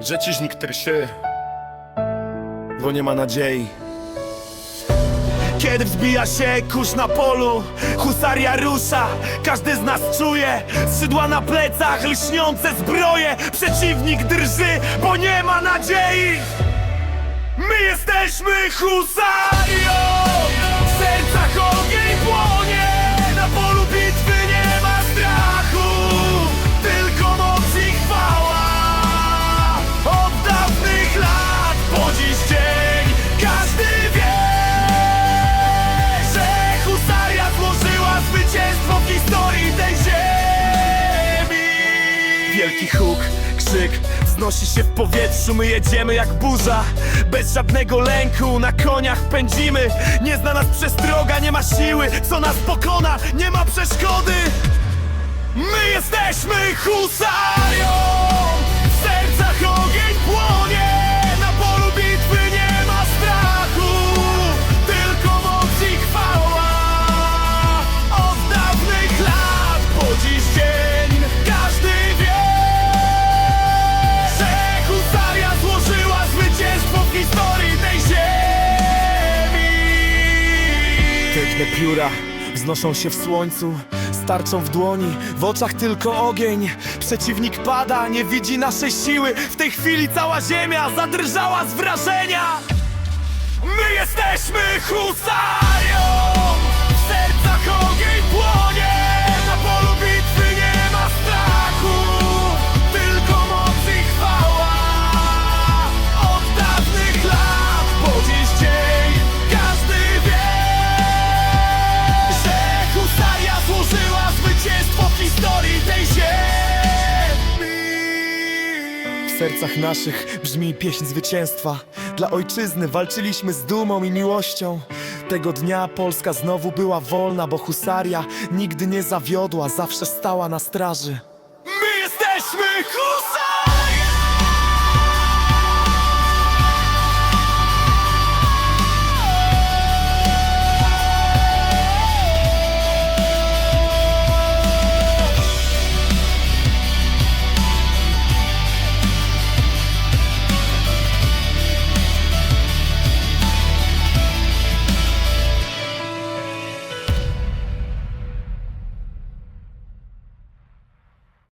Przeciwnik trszy, bo nie ma nadziei. Kiedy wzbija się kurz na polu Husaria rusza, każdy z nas czuje Skrzydła na plecach, lśniące zbroje. Przeciwnik drży, bo nie ma nadziei. My jesteśmy husarią Wielki huk, krzyk wznosi się w powietrzu My jedziemy jak burza, bez żadnego lęku Na koniach pędzimy, nie zna nas przestroga Nie ma siły, co nas pokona, nie ma przeszkody My jesteśmy husarią Tętne pióra wznoszą się w słońcu Starczą w dłoni, w oczach tylko ogień. Przeciwnik pada, nie widzi naszej siły. W tej chwili cała ziemia zadrżała z wrażenia. My jesteśmy husarią W sercach ogień płonie sercach naszych brzmi pieśń zwycięstwa Dla ojczyzny walczyliśmy z dumą i miłością Tego dnia Polska znowu była wolna, bo husaria nigdy nie zawiodła, zawsze stała na straży My jesteśmy hu!